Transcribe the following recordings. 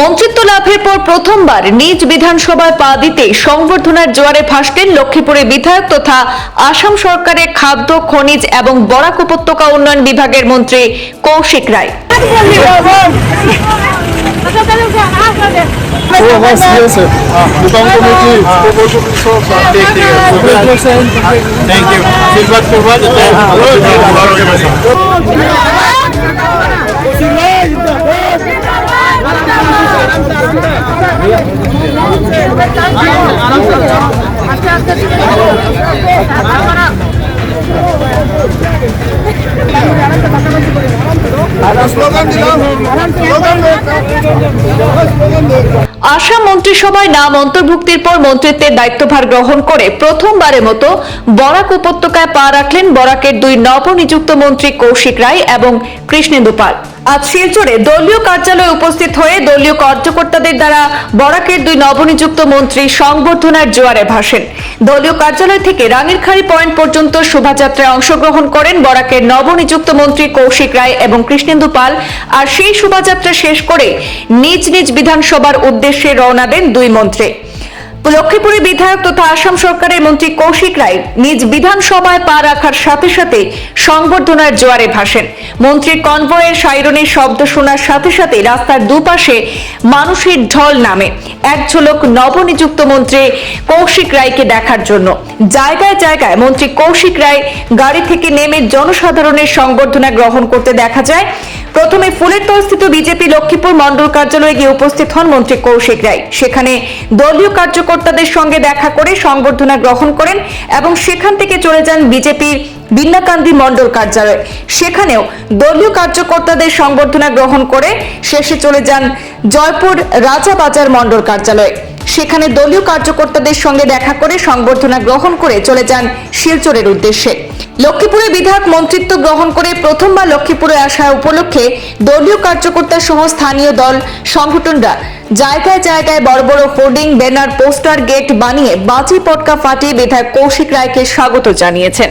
মন্ত্রিত্ব লাভের পর প্রথমবার নিজ বিধানসভায় পা দিতে সংবর্ধনার জোয়ারে ভাসলেন লক্ষ্মীপুরের বিধায়ক তথা আসাম সরকারের খাদ্য, খনিজ এবং বরাক উপত্যকা উন্নয়ন বিভাগের মন্ত্রী কৌশিক রায়। ও বাস স্লোগান দিলাম স্লোগান আসাম মন্ত্রিসভায় নাম অন্তর্ভুক্তির পর মন্ত্রিত্বের দায়িত্বভার গ্রহণ করে প্রথমবারের মতো বরাক উপত্যকায় পা রাখলেন বরাকের দুই নবনিযুক্ত মন্ত্রী কৌশিক রায় এবং কৃষ্ণেন্দু পাল। আজ শিলচরে দলীয় কার্যালয়ে উপস্থিত হয়ে দলীয় কার্যকর্তাদের দ্বারা বরাকের দুই নবনিযুক্ত মন্ত্রী সংবর্ধনার জোয়ারে ভাসেন। দলীয় কার্যালয় থেকে রানীরখাড়ি পয়েন্ট পর্যন্ত শোভাযাত্রায় অংশগ্রহণ করেন বরাকের নবনিযুক্ত মন্ত্রী কৌশিক রায় এবং কৃষ্ণেন্দু পাল। আর সেই শোভাযাত্রা শেষ করে নিজ নিজ বিধানসভার উদ্দেশ্যে রওনা দেন দুই মন্ত্রী। লক্ষ্মীপুরে বিধায়ক তথা আসাম সরকারের মন্ত্রী কৌশিক রায় নিজ বিধানসভায় পা রাখার সাথে সাথে সংবর্ধনার জোয়ারে ভাসেন। মন্ত্রীর কনভয়ের সাইরনের শব্দ শোনার সাথে সাথে রাস্তার দুপাশে মানুষের ঢল নামে। এক ঝলক নবনিযুক্ত মন্ত্রী কৌশিক রায়কে দেখার জন্য। জায়গায় জায়গায় মন্ত্রী কৌশিক রায় গাড়ি থেকে নেমে জনসাধারণের সংবর্ধনা গ্রহণ করতে দেখা যায়। প্রথমে ফুলের তলস্থিত বিজেপি লক্ষ্মীপুর মন্ডল কার্যালয়ে গিয়ে উপস্থিত হন মন্ত্রী কৌশিক রায়। সেখানে দলীয় কার্যকর্তাদের সঙ্গে দেখা করে সংবর্ধনা গ্রহণ করেন এবং সেখান থেকে চলে যান বিজেপির বিন্নাকান্দি মন্ডল কার্যালয়। সেখানেও দলীয় কার্যকর্তাদের সংবর্ধনা গ্রহণ করে শেষে চলে যান জয়পুর রাজাবাজার মন্ডল কার্যালয়ে। সেখানে দলীয় কার্যকর্তাদের সঙ্গে দেখা করে সংবর্ধনা গ্রহণ করে চলে যান শিলচরের উদ্দেশ্যে। লক্ষ্মীপুরে বিধায়ক মন্ত্রিত্ব গ্রহণ করে প্রথমবার লক্ষ্মীপুরে আসা উপলক্ষে দলীয় কার্যকর্তা সহ স্থানীয় দল, সংগঠনরা জায়গায় জায়গায় বড় বড় হোর্ডিং, ব্যানার, পোস্টার, গেট বানিয়ে বাজি পটকা ফাটিয়ে বিধায়ক কৌশিক রায়কে স্বাগত জানিয়েছেন।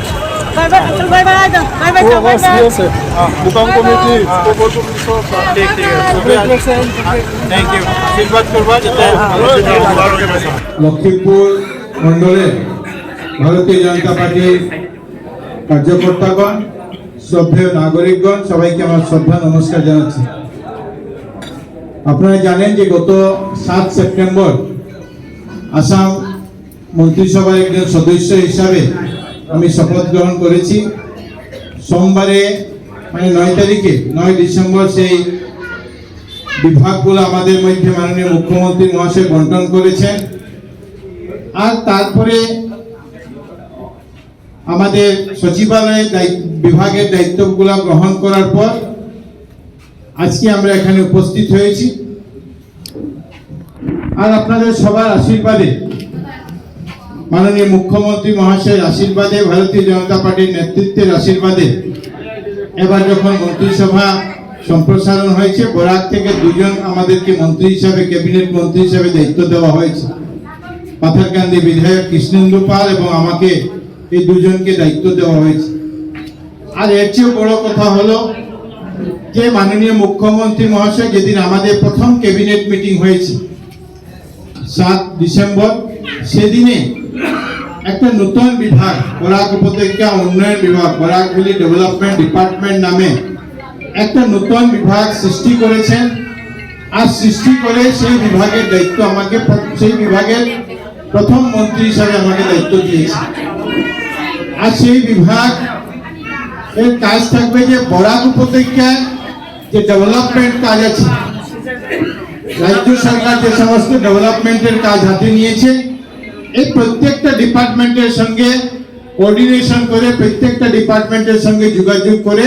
দোকান কমিটি ঠিক ঠিক আছে। থ্যাংক ইউ আশীর্বাদ করবা যাতে ভালো হয়ে লক্ষ্মীপুর মণ্ডলের ভারতীয় জনতা পার্টির কার্যকর্তাগণ সভ্য নাগরিকগণ সবাইকে আমার শ্রদ্ধা নমস্কার জানাচ্ছি। আপনারা জানেন যে গত সাত সেপ্টেম্বর আসাম মন্ত্রিসভার একজন সদস্য হিসাবে আমি শপথ গ্রহণ করেছি। সোমবারে মানে নয় তারিখে, নয় ডিসেম্বর সেই বিভাগগুলো আমাদের মধ্যে মাননীয় মুখ্যমন্ত্রী মহাশয় বন্টন করেছেন। আর তারপরে আমাদের সচিবালয়ের বিভাগের দায়িত্বগুলো গ্রহণ করার পর আজকে আমরা এখানে উপস্থিত হয়েছি। আর আপনাদের সবার আশীর্বাদে মাননীয় মুখ্যমন্ত্রী মহাশয়ের আশীর্বাদে ভারতীয় জনতা পার্টির নেতৃত্বের আশীর্বাদে এবার যখন মন্ত্রিসভা সম্প্রসারণ হয়েছে, বরাক থেকে দুজন আমাদেরকে মন্ত্রী হিসাবে, ক্যাবিনেট মন্ত্রী হিসাবে দায়িত্ব দেওয়া হয়েছে। পাথারকান্দি বিধায়ক কৃষ্ণেন্দু পাল এবং আমাকে এই দুজনকে দায়িত্ব দেওয়া হয়েছে। আর এর চেয়েও বড় কথা হলো যে মাননীয় মুখ্যমন্ত্রী মহাশয় যেদিন আমাদের প্রথম ক্যাবিনেট মিটিং হয়েছে, সাত ডিসেম্বর, সেদিনে একটা নতুন বিভাগ বরাক উপত্যকা উন্নয়ন বিভাগ বরাকভ্যালি ডেভেলপমেন্ট ডিপার্টমেন্ট নামে একটা নতুন বিভাগ সৃষ্টি করেছেন। আর সৃষ্টি করে সেই বিভাগের দায়িত্ব আমাকে সেই বিভাগের প্রথম মন্ত্রী হিসাবে আমাকে দায়িত্ব দিয়েছে। আর সেই বিভাগ এর কাজ থাকবে যে বরাক উপত্যকায় যে ডেভেলপমেন্ট কাজ আছে, রাজ্য সরকার যে সমস্ত ডেভেলপমেন্টের কাজ হাতে নিয়েছে এই প্রত্যেকটা ডিপার্টমেন্টের সঙ্গে কোঅর্ডিনেশন করে, প্রত্যেকটা ডিপার্টমেন্টের সঙ্গে যোগাযোগ করে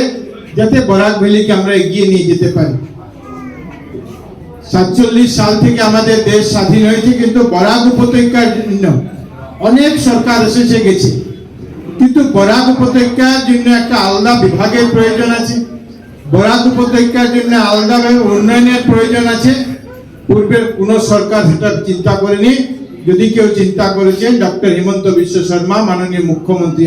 যাতে বরাক ভ্যালিকে আমরা এগিয়ে নিয়ে যেতে পারি। সাতচল্লিশ সাল থেকে আমাদের দেশ স্বাধীন হয়েছে, কিন্তু বরাক উপত্যকার জন্য অনেক সরকার এসেছে, গেছে। কিন্তু বরাক উপত্যকার জন্য একটা আলাদা বিভাগের প্রয়োজন আছে। বরাক উপত্যকার জন্য আলাদাভাবে উন্নয়নের প্রয়োজন আছে। পূর্বের কোনো সরকার সেটা চিন্তা করেনি। যদি কেউ চিন্তা করেছেন ডক্টর হিমন্ত বিশ্ব শর্মা মাননীয় মুখ্যমন্ত্রী